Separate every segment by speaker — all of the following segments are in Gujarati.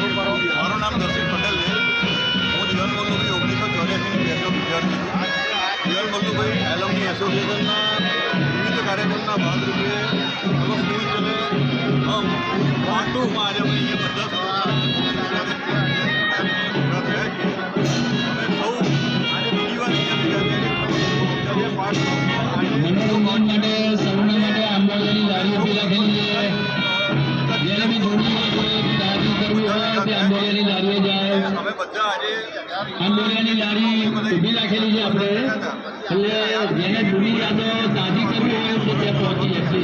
Speaker 1: મારું નામ દર્શિત પટેલ છે. હું જીવન મલ્લુભાઈ ઓગણીસો ચોર્યાસીની બેચનો વિદ્યાર્થી છું. જીવન મલ્લુભાઈ એલમની એસોસિએશનના વિવિધ કાર્યક્રમના ભાગરૂપે સ્કૂલ ચલે પાર્ટ ટુમાં આજે અમે અહીંયા બધા થયા
Speaker 2: આંબોળિયાની લારી ઊભી રાખેલી છે આપણે. એટલે જેને જૂની યાદો તાજી કરવી હોય તો ત્યાં પહોંચી જશે.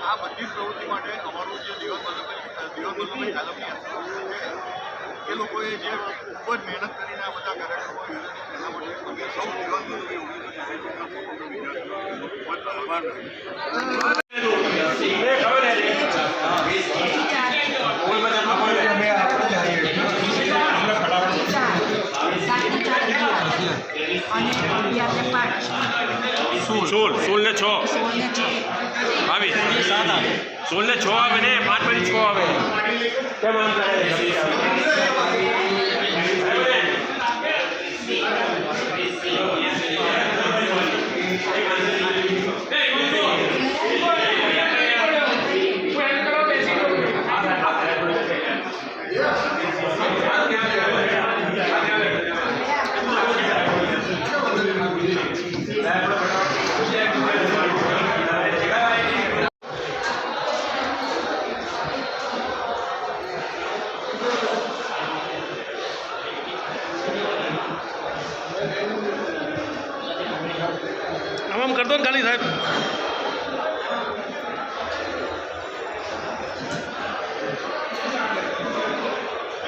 Speaker 1: આ બધી પ્રવૃત્તિ માટે અમારું જે દિવસ એ લોકોએ ખૂબ જ મહેનત કરીને આ બધા કાર્યક્રમો એના સૌ આભાર
Speaker 3: અને અગિયાર ને પાંચ
Speaker 4: સોળ સોળ ને છ
Speaker 3: સોળ ને છ
Speaker 4: બાવીસ સોળ ને છ આવે ને પાંચ પછી છ આવે કેમ આમ કરે?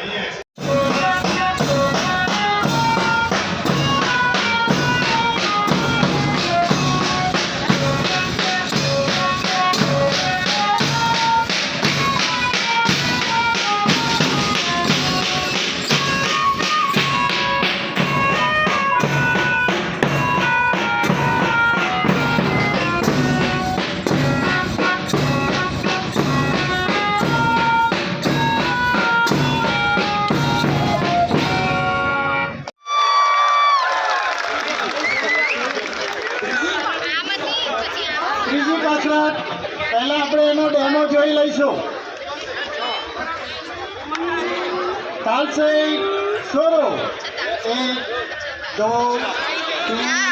Speaker 5: Yes. ચાલશે શરૂ એક દો તીન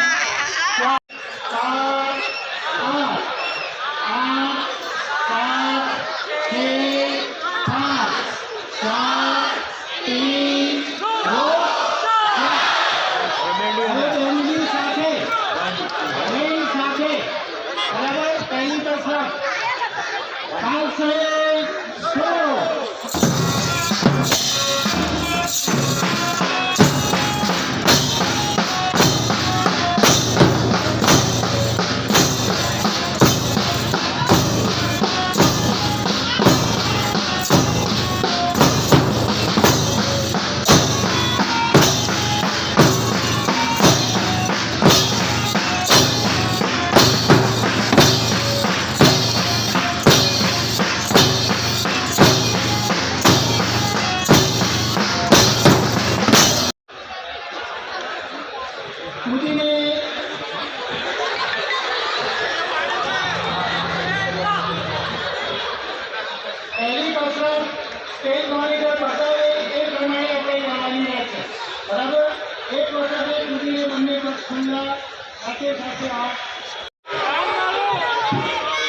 Speaker 5: બંને પગ ખુલ્લા સાથે સાથે આ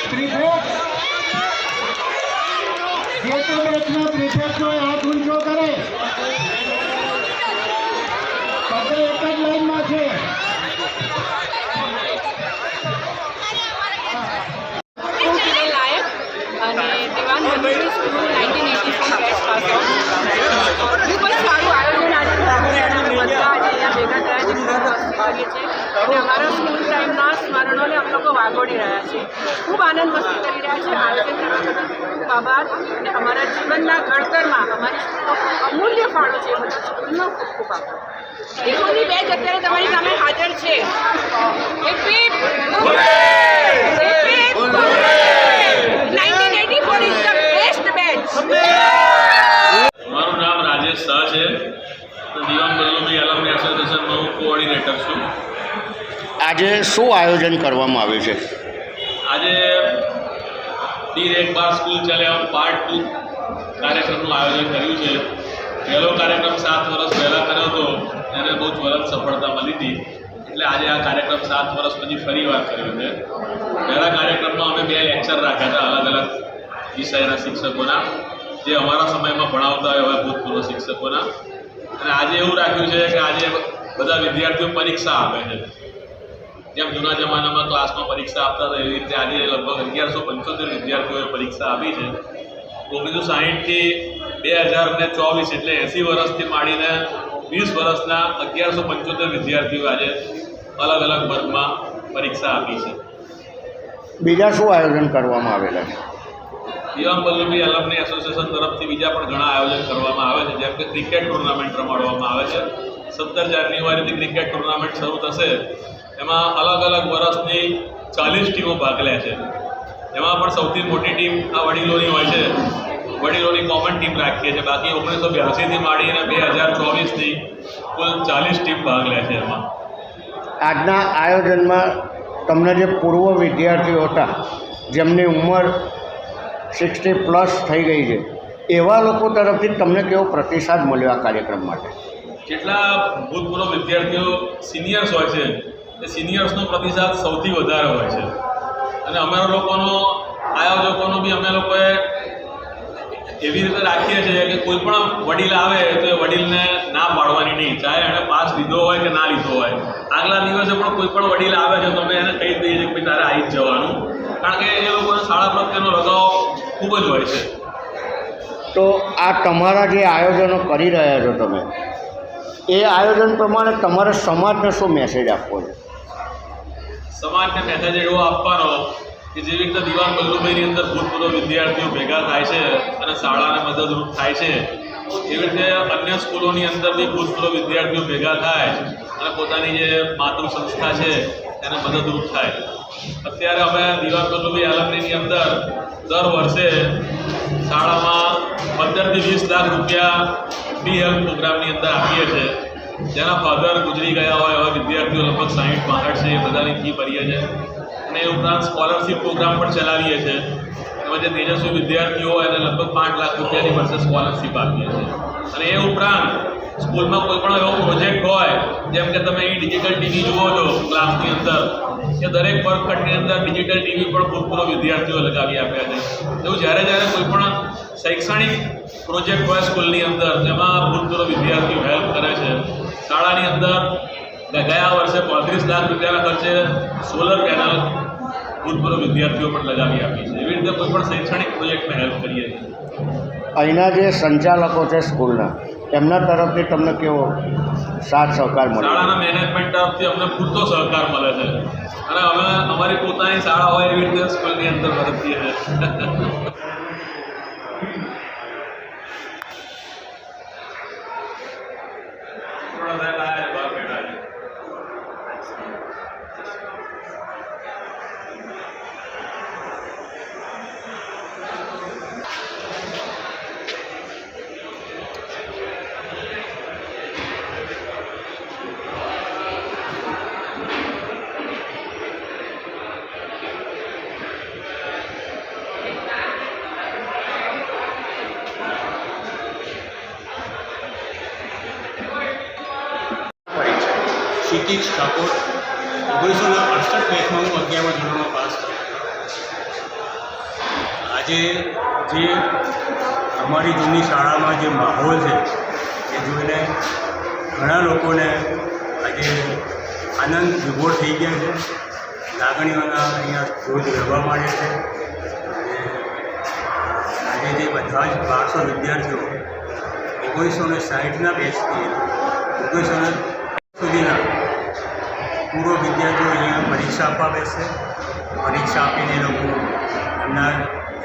Speaker 5: ત્રિભેદ જે
Speaker 3: અમારા સ્કૂલ ટાઈમના સ્મરણોને અમે લોકો વાગોડી રહ્યા છીએ. ખૂબ આનંદ મસ્તી કરી રહ્યા છીએ આયોજન આભાર. અને અમારા જીવનના ઘડતરમાં અમારી અમૂલ્ય ફાળો છે. બધા ખૂબ ખૂબ આભાર. બેચ અત્યારે તમારી સામે હાજર છે. મારું નામ રાજેશ શાહ છે. દિવાન બલ્લુભાઈ એલમની એસોસિએશનનો હું કોઓર્ડિનેટર છું.
Speaker 6: આજે શું આયોજન કરવામાં આવ્યું છે?
Speaker 7: આજે તીર એક બાર સ્કૂલ ચાલે પાર્ટ ટુ કાર્યક્રમનું આયોજન કર્યું છે. પહેલો કાર્યક્રમ સાત વર્ષ પહેલાં કર્યો હતો, એને બહુ જ્વલંત સફળતા મળી હતી. એટલે આજે આ કાર્યક્રમ સાત વર્ષ પછી ફરી વાર કર્યો છે. પહેલાં કાર્યક્રમમાં અમે બે લેક્ચર રાખ્યા હતા, અલગ અલગ વિષયના શિક્ષકોના, જે અમારા સમયમાં ભણાવતા હોય એવા ભૂતપૂર્વ શિક્ષકોના. અને આજે એવું રાખ્યું છે કે આજે બધા વિદ્યાર્થીઓ પરીક્ષા આપે છે. જેમ જૂના જમાનામાં ક્લાસમાં પરીક્ષા આપતા હતા એવી રીતે આજે લગભગ અગિયારસો પંચોતેર વિદ્યાર્થીઓએ પરીક્ષા આપી છે. ઓગણીસો સાહીઠથી બે હજાર ને ચોવીસ એટલે એંસી વર્ષથી માંડીને વીસ વર્ષના અગિયારસો પંચોતેર વિદ્યાર્થીઓ આજે અલગ અલગ વર્ગમાં પરીક્ષા આપી છે.
Speaker 6: બીજા શું આયોજન કરવામાં આવેલા છે?
Speaker 7: દિવાંગ વલ્લભી એલમની એસોસિએશન તરફથી બીજા પણ ઘણા આયોજન કરવામાં આવે છે જેમ કે ક્રિકેટ ટુર્નામેન્ટ રમાડવામાં આવે છે. સત્તર જાન્યુઆરીથી ક્રિકેટ ટુર્નામેન્ટ શરૂ થશે. એમાં અલગ અલગ વર્ષની ચાલીસ ટીમો ભાગ લે છે. એમાં પણ સૌથી મોટી ટીમ આ વડીલોની હોય છે. વડીલોની કોમન ટીમ રાખીએ છીએ. બાકી ઓગણીસો બ્યાસીથી માંડીને બે હજાર ચોવીસની કુલ ચાલીસ ટીમ ભાગ લે છે એમાં.
Speaker 6: આજના આયોજનમાં તમને જે પૂર્વ વિદ્યાર્થીઓ હતા, જેમની ઉંમર સિક્સટી પ્લસ થઈ ગઈ છે, એવા લોકો તરફથી તમને કેવો પ્રતિસાદ મળ્યો આ કાર્યક્રમ માટે?
Speaker 7: જેટલા ભૂતપૂર્વ વિદ્યાર્થીઓ સિનિયર્સ હોય છે, એ સિનિયર્સનો પ્રતિસાદ સૌથી વધારે હોય છે. અને અમારા લોકોનો, આયોજકોનો બી અમે લોકોએ એવી રીતે રાખીએ છીએ કે કોઈ પણ વડીલ આવે તો એ વડીલને ના પાડવાની નહીં. ચાહે એણે પાસ લીધો હોય કે ના લીધો હોય. આગલા દિવસે પણ કોઈ પણ વડીલ આવે છે તો અમે એને કહી દઈએ છીએ કે ભાઈ તારે આવી જ જવાનું. કારણ કે એ લોકોને શાળા પ્રત્યેનો લગાવ ખૂબ જ હોય છે.
Speaker 6: તો આ તમારા જે આયોજનો કરી રહ્યા છો તમે એ આયોજન પ્રમાણે તમારે સમાજને શું મેસેજ આપવો છે?
Speaker 7: સમાજને મેસેજ એવો આપવાનો કે જેવી રીતે દિવાન બલ્લુભાઈની અંદર ભૂતપૂર્વ વિદ્યાર્થીઓ ભેગા થાય છે અને શાળાને મદદરૂપ થાય છે એવી રીતે અન્ય સ્કૂલોની અંદર બી ભૂતપૂર્વ વિદ્યાર્થીઓ ભેગા થાય અને પોતાની જે માતૃ સંસ્થા છે, એને મદદરૂપ થાય. અત્યારે અમે દિવાન બલ્લુભાઈ આલમનીની અંદર દર વર્ષે શાળામાં પંદરથી વીસ લાખ રૂપિયા બી હેલ્પ પ્રોગ્રામની અંદર આપીએ છીએ જેના ફાધર ગુજરી ગયા હોય એવા વિદ્યાર્થીઓ લગભગ સાહીઠ પાંસઠ છે, એ બધાની ફી ભરીએ છીએ અને એ ઉપરાંત સ્કોલરશિપ પ્રોગ્રામ પણ ચલાવીએ છીએ એમાં જે તેજસ્વી વિદ્યાર્થીઓ હોય એને લગભગ પાંચ લાખ રૂપિયાની વર્ષે સ્કોલરશીપ આપીએ છીએ અને એ ઉપરાંત સ્કૂલમાં કોઈ પણ એવો પ્રોજેક્ટ હોય, જેમ કે તમે અહીં ડિજિટલ ટીવી જુઓ છો ક્લાસની અંદર, કે દરેક વર્ગખંડની અંદર ડિજિટલ ટીવી પણ ભૂતપૂર્વ વિદ્યાર્થીઓ લગાવી આપ્યા છે. એવું જ્યારે જ્યારે કોઈ પણ શૈક્ષણિક પ્રોજેક્ટ હોય સ્કૂલની અંદર જેમાં ભૂતપૂર્વ વિદ્યાર્થીઓ હેલ્પ કરે છે. શાળાની અંદર ગયા વર્ષે પાંત્રીસ લાખ રૂપિયાના ખર્ચે સોલર પેનલ ભૂતપૂર્વ વિદ્યાર્થીઓ પણ લગાવી આપી છે. એવી રીતે કોઈ પણ શૈક્ષણિક પ્રોજેક્ટને હેલ્પ કરીએ છીએ.
Speaker 6: અહીંના જે સંચાલકો છે સ્કૂલના એમના તરફથી તમને કેવો સાથ સહકાર મળે?
Speaker 7: શાળાના મેનેજમેન્ટ તરફથી અમને પૂરતો સહકાર મળે છે. અને અમે અમારી પોતાની શાળા હોય એવી રીતે સ્કૂલની અંદર વર્તીએ છીએ.
Speaker 8: ક્ષિતિજ ઠાકોર. ઓગણીસો ને અડસઠ બેચમાં હું અગિયારમા ધોરણમાં પાસ થયો. આજે જે અમારી જૂની શાળામાં જે માહોલ છે, એ જોઈને ઘણા લોકોને આજે આનંદ વિભોર થઈ ગયા છે. લાગણીઓના અહીંયા ધોધ રહેવા માંડે છે. આજે જે બધા જ બારસો વિદ્યાર્થીઓ ઓગણીસો ને સાહીઠના બેચથી ઓગણીસો ને સુધીના પૂર્વ વિદ્યાર્થીઓ અહીંયા પરીક્ષા આપવા બેસે. પરીક્ષા આપીને એ લોકો એમના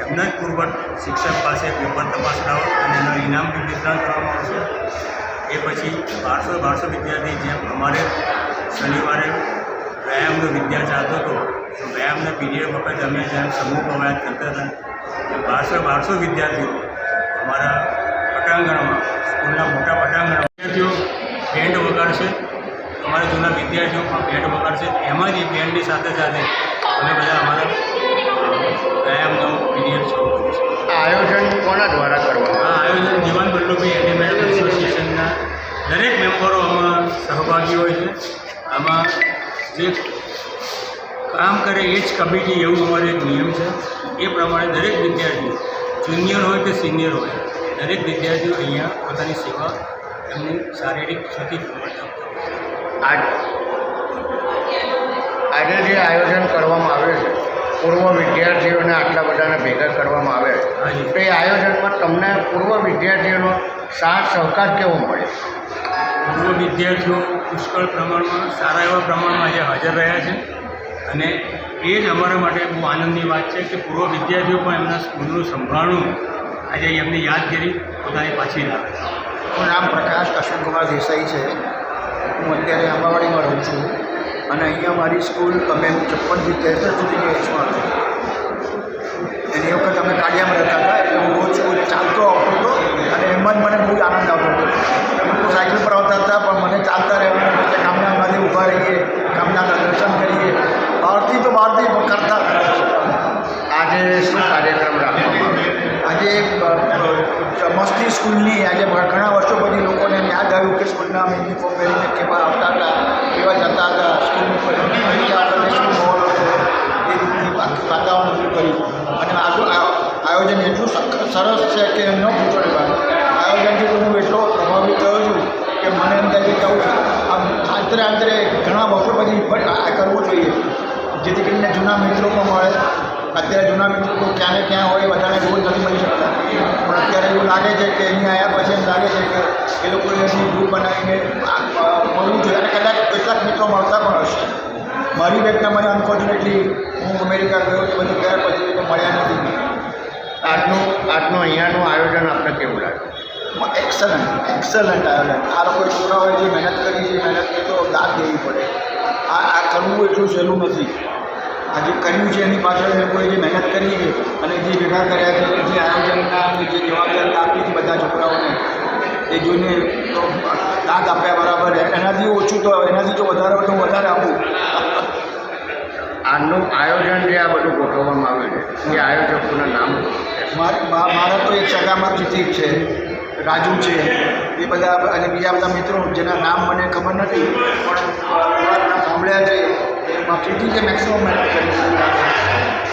Speaker 8: એમના જ પૂર્વક શિક્ષક પાસે પેપર તપાસડાવો અને એનું ઇનામ વિતરણ કરવામાં આવશે. એ પછી બારસો બારસો વિદ્યાર્થી જેમ અમારે શનિવારે વ્યાયામનો વિદ્યા ચાલતો હતો, તો વ્યાયામના પીરિયડ વખત અમે જેમ સમૂહ કવાયત કરતા હતા એ બારસો બારસો વિદ્યાર્થીઓ અમારા પટાંગણમાં, સ્કૂલના મોટા પટાંગણમાં વિદ્યાર્થીઓ બેન્ડ વગાડશે. અમારા જૂના વિદ્યાર્થીઓ પણ બેન્ડ વગાડશે. એમાં જ એ બેન્ડની સાથે સાથે અમે બધા અમારા વ્યાયામનો પીરિયડ શરૂ કરીશું.
Speaker 6: આ આયોજન કોના દ્વારા કરવામાં
Speaker 8: આ આયોજન જીવન વલ્લભભાઈ એનિમેટેડ એસોસિએશનના દરેક મેમ્બરો આમાં સહભાગી હોય છે. આમાં જે કામ કરે એ જ કમિટી એવું અમારો એક નિયમ છે. એ પ્રમાણે દરેક વિદ્યાર્થીઓ જુનિયર હોય કે સિનિયર હોય દરેક વિદ્યાર્થીઓ અહીંયા પોતાની સેવા એમની શારીરિક ક્ષતિ
Speaker 6: આજ આજે જે આયોજન કરવામાં આવે છે પૂર્વ વિદ્યાર્થીઓને આટલા બધાને ભેગા કરવામાં આવે
Speaker 8: છે
Speaker 6: તો એ આયોજનમાં તમને પૂર્વ વિદ્યાર્થીઓનો સાથ સહકાર કેવો મળે?
Speaker 8: પૂર્વ વિદ્યાર્થીઓ પુષ્કળ પ્રમાણમાં સારા એવા પ્રમાણમાં આજે હાજર રહ્યા છે. અને એ જ અમારા માટે બહુ આનંદની વાત છે કે પૂર્વ વિદ્યાર્થીઓ પણ એમના સ્કૂલનું સંભાળવું આજે એમની યાદગીરી પોતાની પાછી લાવે છે.
Speaker 9: મારું નામ પ્રકાશ અશ્વિનકુમાર દેસાઈ છે. હું અત્યારે આંબાવાડીમાં રહું છું. અને અહીંયા મારી સ્કૂલ અમે છપ્પનથી તેસઠ સુધીની એજમાં હતી એની વખત અમે કાળિયામાં રહેતા હતા એટલે હું રોજ સ્કૂલે ચાલતો આવતો હતો અને એમાં જ મને બહુ જ આનંદ આવતો હતો અમે તો સાયકલ પર આવતા હતા પણ મને ચાલતા રહેવાનું એટલે કામના માથે ઊભા રહીએ કામના દર્શન કરીએ બહારથી તો બહારથી કરતા હતા
Speaker 6: આજે શું કાર્યક્રમ રાખવામાં આવ્યો
Speaker 9: આજે અ, સ્કૂલની આજે ઘણા વર્ષો પછી લોકોને યાદ આવ્યું કે સ્કૂલના યુનિફોર્મ પહેરીને કેવા આવતા હતા કેવા જતા હતા સ્કૂલની વખતે શું માહોલ હતો એ રીતની વાતાવરણ ઊભું કર્યું. અને આજુ આયોજન એટલું સરસ છે કે ન પૂછો ને આયોજનથી હું એટલો પ્રભાવિત થયો છું કે મને એમ થાય કે આવું આમ આંતરે આંતરે ઘણા વર્ષો પછી કરવું જોઈએ જેથી કરીને જૂના મિત્રો પણ મળે અત્યારે જૂના મિત્રો તો ક્યાં ને ક્યાં હોય બધાને રોજ નથી મળી શકતા. પણ અત્યારે એવું લાગે છે કે અહીંયા આવ્યા પછી એમ લાગે છે કે એ લોકોને ગ્રુપ બનાવીને મળવું જોઈએ. અને કદાચ કેટલાક મિત્રો મળતા પણ હશે. મારી બેગના મને અનફોર્ચ્યુનેટલી હું અમેરિકા ગયો તે બધું ગયા પછી તો મળ્યા નથી.
Speaker 6: આજનું આજનું અહીંયાનું આયોજન આપણે કેવું લાગે?
Speaker 9: એક્સલન્ટ એક્સલન્ટ આયોજન. આ લોકો છોકરાઓએ જે મહેનત કરી છે મહેનતને તો દાદ દેવી પડે. આ આ કરવું એટલું સહેલું નથી. આ જે કર્યું છે એની પાછળ એ લોકોએ જે મહેનત કરી છે અને જે ભેગા કર્યા છે જે આયોજનના અને જે જવાબદારી આપી છે બધા છોકરાઓને એ જોઈને તો દાદ આપ્યા બરાબર. એનાથી ઓછું તો એનાથી જો વધારે હોય તો વધારે આપું.
Speaker 6: આનું આયોજન જે આ બધું ગોઠવવામાં આવ્યું છે એ આયોજકોના નામ?
Speaker 9: માર- તો એક સગામાં પ્રતિક છે રાજુ છે એ બધા અને બીજા બધા મિત્રો જેના નામ મને ખબર નથી પણ સાંભળ્યા છે. એમાં પ્રતિકે મેક્સિમમ મહેનત કરી છે